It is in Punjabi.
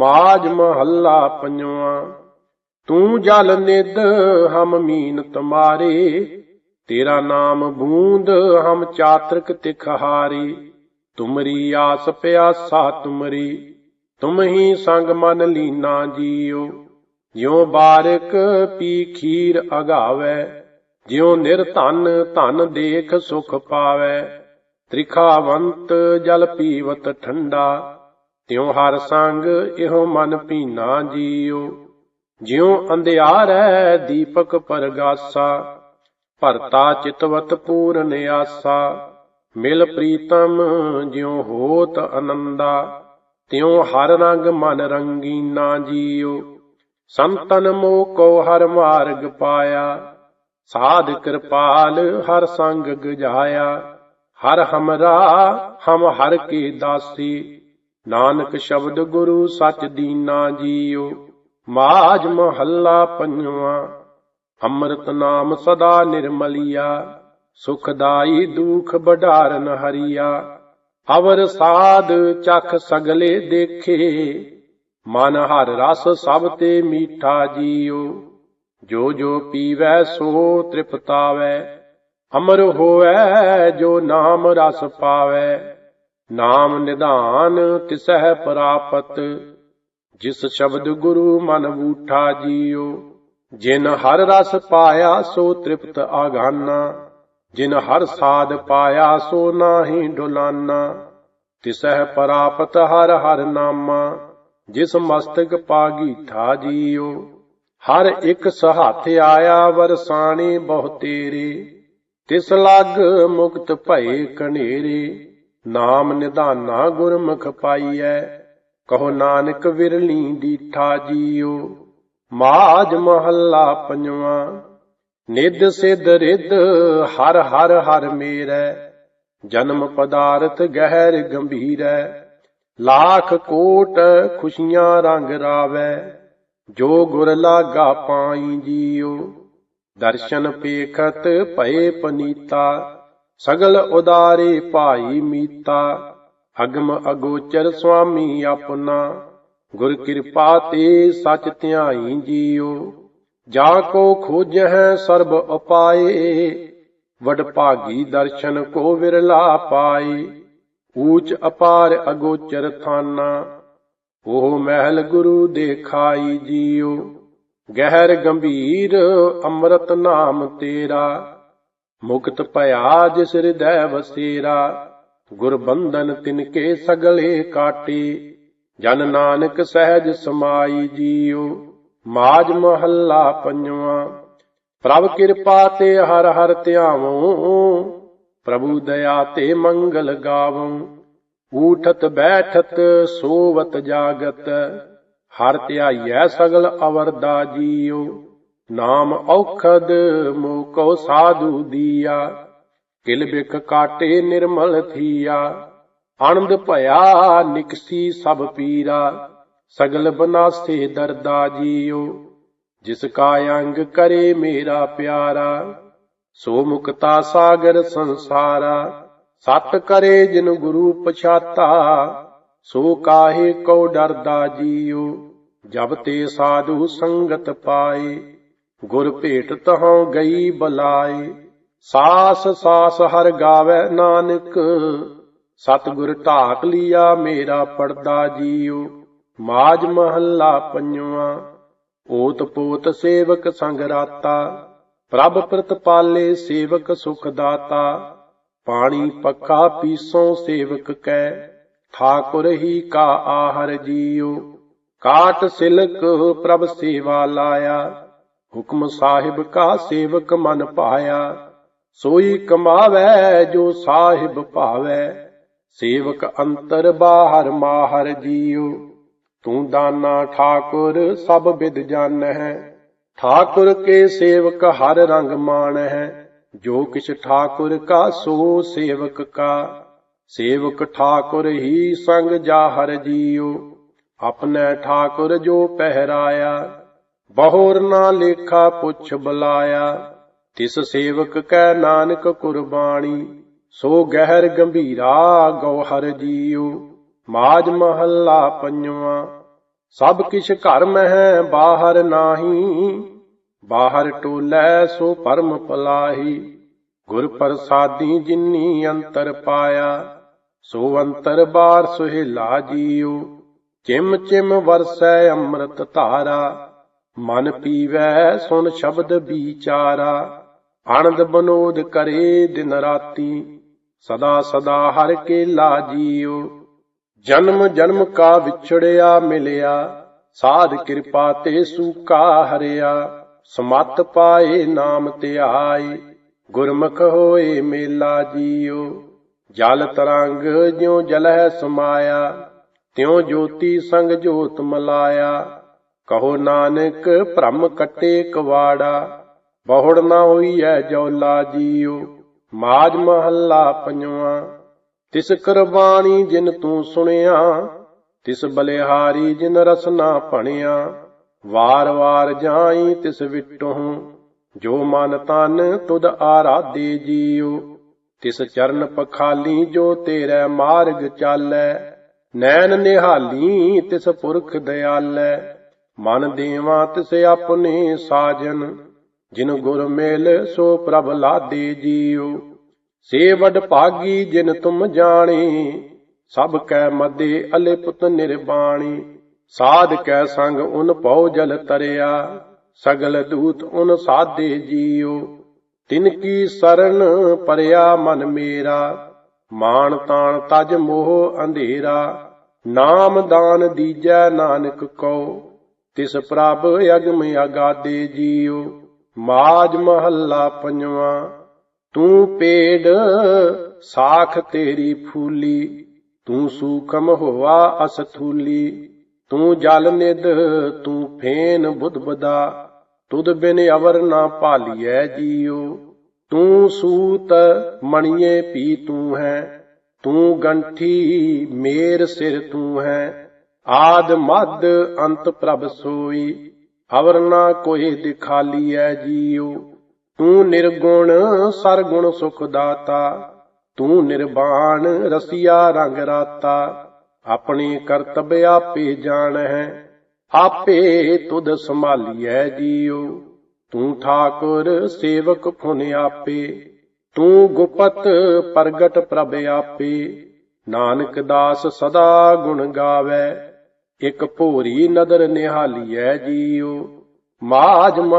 ਮਾਜ ਮਹੱਲਾ ਪੰਜਵਾ। ਤੂੰ ਜਲ ਨਿਦ ਹਮ ਮੀਨ ਤੁਮਾਰੇ ਤੇਰਾ ਨਾਮ ਬੂੰਦ, ਹਮ ਚਾਤਰਕ ਤਿਖਹਾਰੀ ਤੁਮਰੀ ਆਸ ਪਿਆਸਾ ਤੁਮਰੀ, ਤੁਮ ਹੀ ਸੰਗ ਮਨ ਲੀਨਾ ਜੀਓ। ਜਿਉ ਬਾਰਕ ਪੀ ਖੀਰ ਅਗਾਵੇ, ਜਿਉ ਨਿਰਧਨ ਧਨ ਦੇਖ ਸੁਖ ਪਾਵੇ। ਤ੍ਰਿਖਾਵੰਤ ਜਲ ਪੀਵਤ ਠੰਡਾ ਤਿਉ ਹਰ ਸੰਗ ਇਹੋ ਮਨ ਭੀਨਾ ਜੀਓ ਜਿਉ ਅੰਧਿਆਰੈ ਦੀਪਕ ਪਰਗਾਸਾ, ਭਰਤਾ ਚਿਤਵਤ ਪੂਰਨ ਆਸਾ। ਮਿਲ ਪ੍ਰੀਤਮ ਜਿਉ ਹੋਤ ਅਨੰਦਾ, ਤਿਉ ਹਰ ਰੰਗ ਮਨ ਰੰਗੀਨਾ ਜੀਓ ਸੰਤਨ ਮੋ ਕੋ ਹਰ ਮਾਰਗ ਪਾਇਆ, ਸਾਧ ਕਿਰਪਾਲ ਹਰ ਸੰਗ ਗਜਾਇਆ। ਹਰ ਹਮਰਾ ਹਮ ਹਰ ਕੀ ਦਾਸੀ। ਨਾਨਕ ਸ਼ਬਦ ਗੁਰੂ ਸਚ ਦੀਨਾ ਜੀਓ। ਮਾਜ ਮਹੱਲਾ ਪੰਜਵਾ, ਅੰਮ੍ਰਿਤ ਨਾਮ ਸਦਾ ਨਿਰਮਲੀਆ, ਸੁਖਦਾਈ ਦੁਖ ਬਢਾਰਨ ਹਰੀਆ। ਅਵਰ ਸਾਧ ਚਖ ਸਗਲੇ ਦੇਖੇ, ਮਨ ਹਰ ਰਸ ਸਭ ਤੇ ਮੀਠਾ ਜੀਓ। ਜੋ ਜੋ ਪੀਵੈ ਸੋ ਤ੍ਰਿਪਤਾਵੈ, ਅਮਰ ਹੋਵੈ ਜੋ ਨਾਮ ਰਸ ਪਾਵੈ। ਨਾਮ ਨਿਧਾਨ ਤਿਸਹਿ ਪ੍ਰਾਪਤ, ਜਿਸ ਸ਼ਬਦ ਗੁਰੂ ਮਨ ਬੂਠਾ ਜੀਓ। ਜਿਨ ਹਰ ਰਸ ਪਾਇਆ ਸੋ ਤ੍ਰਿਪਤ ਆਗਾਨਾ, ਜਿਨ ਹਰ ਸਾਧ ਪਾਇਆ ਸੋ ਨਾਹੀ ਡੁਲਾਨਾ। ਤਿਸਹਿ ਪ੍ਰਾਪਤ ਹਰ ਹਰ ਨਾਮਾ, ਜਿਸ ਮਸਤਕ ਪਾਗੀ ਥਾ ਜੀਓ। ਹਰ ਇੱਕ ਸਹਾਥ ਆਇਆ ਵਰਸਾਣੀ ਬਹੁ ਤੇਰੇ, ਤਿਸ ਲਗ ਮੁਕਤ ਭਏ ਕਨੇਰੇ। ਨਾਮ ਨਿਧਾਨਾ ਗੁਰਮੁਖ ਪਾਈਐ, ਕਹੋ ਨਾਨਕ ਵਿਰਲੀ ਦੀਠਾ ਜੀਓ। ਮਾਜ ਮਹੱਲਾ ਪੰਜਵਾ ਨਿਦ ਸਿਧ ਰਿਦ ਹਰ ਹਰ ਹਰ ਮੇਰੈ, ਜਨਮ ਪਦਾਰਥ ਗਹਿਰ ਗੰਭੀਰੈ, ਲਾਖ ਕੋਟ ਖੁਸ਼ੀਆਂ ਰੰਗ ਰਾਵੈ, ਜੋ ਗੁਰ ਲਾਗਾ ਪਾਈ ਜੀਓ। ਦਰਸ਼ਨ ਪੇਖਤ ਭਏ ਪਨੀਤਾ ਸਗਲ ਉਦਾਰੇ ਭਾਈ ਮੀਤਾ, ਅਗਮ ਅਗੋਚਰ ਸੁਆਮੀ ਆਪਣਾ। ਗੁਰ ਕਿਰਪਾ ਤੇ ਸਚ ਧਿਆਈ ਜੀਓ। ਜਾ ਕੋ ਖੋਜਹਿ ਸਰਬ ਉਪਾਏ, ਵਡ ਭਾਗੀ ਦਰਸ਼ਨ ਕੋ ਵਿਰਲਾ ਪਾਏ। ਊਚ ਅਪਾਰ ਅਗੋਚਰ ਥਾਨਾ, ਉਹ ਮਹਿਲ ਗੁਰੂ ਦੇਖਾਈ ਜੀਓ। ਗਹਿਰ ਗੰਭੀਰ ਅੰਮ੍ਰਿਤ ਨਾਮ ਤੇਰਾ ਮੁਕਤ ਭਇਆ ਜਿਸ ਹਿਰਦੈ ਵਸੇਰਾ ਗੁਰ ਬੰਧਨ ਤਿਨਕੇ ਸਗਲੇ ਕਾਟੇ। ਜਨ ਨਾਨਕ ਸਹਿਜ ਸਮਾਈ ਜੀਓ ਮਾਜ ਮਹੱਲਾ ਪੰਜਵਾ। ਪ੍ਰਭ ਕਿਰਪਾ ਤੇ ਹਰ ਹਰ ਧਿਆਵੋ, ਪ੍ਰਭੂ ਦਇਆ ਤੇ ਮੰਗਲ ਗਾਵੋ। ਊਠਤ ਬੈਠਤ ਸੋਵਤ ਜਾਗਤ, ਹਰ ਧਿਆਈਐ ਸਗਲ ਅਵਰਦਾ ਜੀਓ ਨਾਮ ਔਖਦ ਮੋਕੋ ਸਾਧੂ ਦੀਆ, ਕਿਲ ਬਿਖ ਕਾਟੇ ਨਿਰਮਲ ਥੀਆ। ਆਨੰਦ ਭਇਆ ਨਿਕਸੀ ਸਭ ਪੀਰਾ, ਸਗਲ ਬਨਾਸੇ ਦਰਦਾ ਜੀਓ। ਜਿਸ ਕਾ ਅੰਗ ਕਰੇ ਮੇਰਾ ਪਿਆਰਾ, ਸੋ ਮੁਕਤਾ ਸਾਗਰ ਸੰਸਾਰਾ। ਸਤ ਕਰੇ ਜਿਨ ਗੁਰੂ ਪਛਾਤਾ, ਸੋ ਕਾਹੇ ਕੋ ਡਰਦਾ ਜੀਓ। ਜਬ ਤੇ ਸਾਧੂ ਸੰਗਤ ਪਾਏ ਗੁਰ ਭੇਟ ਤਹੋਂ ਗਈ ਬਲਾਏ ਸਾਸ ਸਾਸ ਹਰ ਗਾਵੇ ਨਾਨਕ। ਸਤਿਗੁਰ ਢਾਕ ਲਿਆ ਮੇਰਾ ਪੜਦਾ ਜੀਉ ਮਾਜ ਮਹੱਲਾ ਪੰਜਵਾ। ਓਤ ਪੋਤ ਸੇਵਕ ਸੰਗ ਰਾਤਾ, ਪ੍ਰਭ ਪ੍ਰਤਪਾਲੇ ਸੇਵਕ ਸੁਖ ਦਾਤਾ। ਪਾਣੀ ਪੱਕਾ ਪੀਸੋ ਸੇਵਕ ਕੈ, ਠਾਕੁਰ ਹੀ ਕਾ ਆਹਰ ਜੀਉ ਕਾਟ ਸਿਲਕ ਪ੍ਰਭ ਸੇਵਾ ਲਾਇਆ ਹੁਕਮ ਸਾਹਿਬ ਕਾ ਸੇਵਕ ਮਨ ਭਾਇਆ ਸੋਈ ਕਮਾਵੇ ਜੋ ਸਾਹਿਬ ਭਾਵੇ। ਸੇਵਕ ਅੰਤਰ ਬਾਹਰ ਮਾਹਰ ਜੀਉ, ਤੂੰ ਦਾਨਾ ਠਾਕੁਰ ਸਭ ਵਿਦ ਜਾਣ ਹੈ ਠਾਕੁਰ ਕੇ ਸੇਵਕ ਹਰ ਰੰਗ ਮਾਨ ਹੈ ਜੋ ਕਿਛ ਠਾਕੁਰ ਕਾ ਸੋ ਸੇਵਕ ਕਾ। ਸੇਵਕ ਠਾਕੁਰ ਹੀ ਸੰਗ ਜਾਹਰ ਜੀਉ, ਆਪਣੇ ਠਾਕੁਰ ਜੋ ਪਹਿਰਾਇਆ। ਬਹੁਰ ਨਾ ਲੇਖਾ ਪੁੱਛ ਬੁਲਾਇਆ, ਤਿਸ ਸੇਵਕ ਕੈ ਨਾਨਕ ਕੁਰਬਾਨੀ ਸੋ ਗਹਿਰ ਗੰਭੀਰਾ ਗਉਹਰ ਜੀਉ, ਮਾਜ ਮਹੱਲਾ ਪੰਜਵਾ, ਸਭ ਕਿਛ ਘਰ ਮਹਿ ਬਾਹਰ ਨਾਹੀ, ਬਾਹਰ ਟੋਲੇ ਸੋ ਪਰਮ ਪਲਾਹੀ, ਗੁਰ ਪ੍ਰਸਾਦੀ ਜਿਨੀ ਅੰਤਰ ਪਾਇਆ, ਸੋ ਅੰਤਰ ਬਾਰ ਸੁਹਿਲਾ ਜੀਉ, ਚਿਮ ਚਿਮ ਵਰਸੈ ਅੰਮ੍ਰਿਤ ਧਾਰਾ ਮਨ ਪੀਵੈ ਸੁਨ ਸ਼ਬਦ ਵਿਚਾਰਾ, ਆਨੰਦ ਬਨੋਦ ਕਰੇ ਦਿਨ ਰਾਤੀ। ਸਦਾ ਸਦਾ ਹਰ ਕੇ ਲਾਜੀਉ ਜਨਮ ਜਨਮ ਕਾ ਵਿਛੜਿਆ ਮਿਲਿਆ। ਸਾਧ ਕਿਰਪਾ ਤੇ ਸੂਕਾ ਹਰਿਆ, ਸਮਤ ਪਾਏ ਨਾਮ ਧਿਆਈ ਗੁਰਮੁਖ ਹੋਏ ਮੇਲਾ ਜੀਉ, ਜਲ ਤਰੰਗ ਜਿਉ ਜਲਹਿ ਸਮਾਇਆ। ਤਿਉ ਜੋਤੀ ਸੰਗ ਜੋਤ ਮਲਾਇਆ। ਕਹੋ ਨਾਨਕ, ਭ੍ਰਮ ਕੱਟੇ ਕਵਾੜਾ, ਬਹੁੜ ਨਾ ਹੋਈਐ ਜੌਲਾ ਜੀਉ ਮਾਜ ਮਹੱਲਾ ਪੰਜਵਾਂ। ਤਿਸ ਕੁਰਬਾਨੀ ਜਿਨ ਤੂੰ ਸੁਣਿਆ, ਤਿਸ ਬਲਿਹਾਰੀ ਜਿਨ ਰਸਨਾ ਭਣਿਆ, ਵਾਰ ਵਾਰ ਜਾਈ ਤਿਸ ਵਿਟਹੁ ਜੋ ਮਨ ਤਨ ਤੁਧ ਆਰਾਧੇ ਜੀਉ ਤਿਸ ਚਰਨ ਪਖਾਲੀ ਜੋ ਤੇਰੇ ਮਾਰਗ ਚਾਲੈ, ਨੈਣ ਨਿਹਾਲੀ ਤਿਸ ਪੁਰਖ ਦਿਆਲੈ। ਮਨ ਦੇਵਾ ਤਿਸ ਆਪਣੇ ਸਾਜਨ, ਜਿਨ ਗੁਰ ਮੇਲ ਸੋ ਪ੍ਰਭ ਲਾਦੇ ਜੀਉ। ਸੇ ਵਡ ਭਾਗੀ ਜਿਨ ਤੁਮ ਜਾਣੇ, ਸਭ ਕੈ ਮਦੇ ਅਲਿਪਤ ਨਿਰਬਾਣੀ। ਸਾਧ ਕੈ ਸੰਗ ਉਨ ਪਉ ਜਲ ਤਰਿਆ, ਸਗਲ ਦੂਤ ਉਨ ਸਾਦੇ ਜੀਉ। ਤਿਨ ਕੀ ਸਰਨ ਪਰਿਆ ਮਨ ਮੇਰਾ, ਮਾਨ ਤਾਣ ਤਜ ਮੋਹ ਅੰਧੇਰਾ। ਨਾਮ ਦਾਨ ਦੀਜੈ ਨਾਨਕ ਕਉ। ਤਿਸ ਪ੍ਰਭ ਅਗਮ ਅਗਾਦੇ ਜੀਉ, ਮਾਜ ਮਹੱਲਾ ਪੰਜਵਾਂ, ਤੂੰ ਪੇੜ, ਸਾਖ ਤੇਰੀ ਫੂਲੀ, ਤੂੰ ਸੂਖਮ ਹੋਆ ਅਸਥੂਲੀ, ਤੂੰ ਜਲ ਨਿਦ ਤੂੰ ਫੇਨ ਬੁੱਧ ਬਦਾ, ਤੁਧ ਬਿਨ ਅਵਰ ਨਾ ਭਾਲੀਐ ਜੀਉ, ਤੂੰ ਸੂਤ ਮਣੀਏ ਪੀ ਤੂੰ ਹੈ, ਤੂੰ ਗੰਠੀ ਮੇਰ ਸਿਰ ਤੂੰ ਹੈ ਆਦ ਮਦ ਅੰਤ ਪ੍ਰਭ ਸੋਈ ਅਵਰ ਨਾ ਕੋਈ ਦਿਖਾਲੀਐ ਜੀਉ। ਤੂੰ ਨਿਰਗੁਣ, ਸਰਗੁਣ ਸੁਖ ਦਾਤਾ ਤੂੰ ਨਿਰਵਾਣ ਰਸੀਆ ਰੰਗ ਰਾਤਾ। ਆਪਣੇ ਕਰਤਬ ਆਪੇ ਜਾਣ ਹੈ ਆਪੇ ਤੁਧ ਸੰਭਾਲੀਐ ਜੀਉ। ਤੂੰ ਠਾਕੁਰ, ਸੇਵਕ ਫੁਨ ਆਪੇ। ਤੂੰ ਗੁਪਤ, ਪ੍ਰਗਟ ਪ੍ਰਭ ਆਪੇ। ਨਾਨਕ ਦਾਸ ਸਦਾ ਗੁਣ ਗਾਵੇ। ਇਕ ਭੋਰੀ ਨਦਰ ਨਿਹਾਲੀਐ ਜੀਉ। ਮਾਜ ਮ-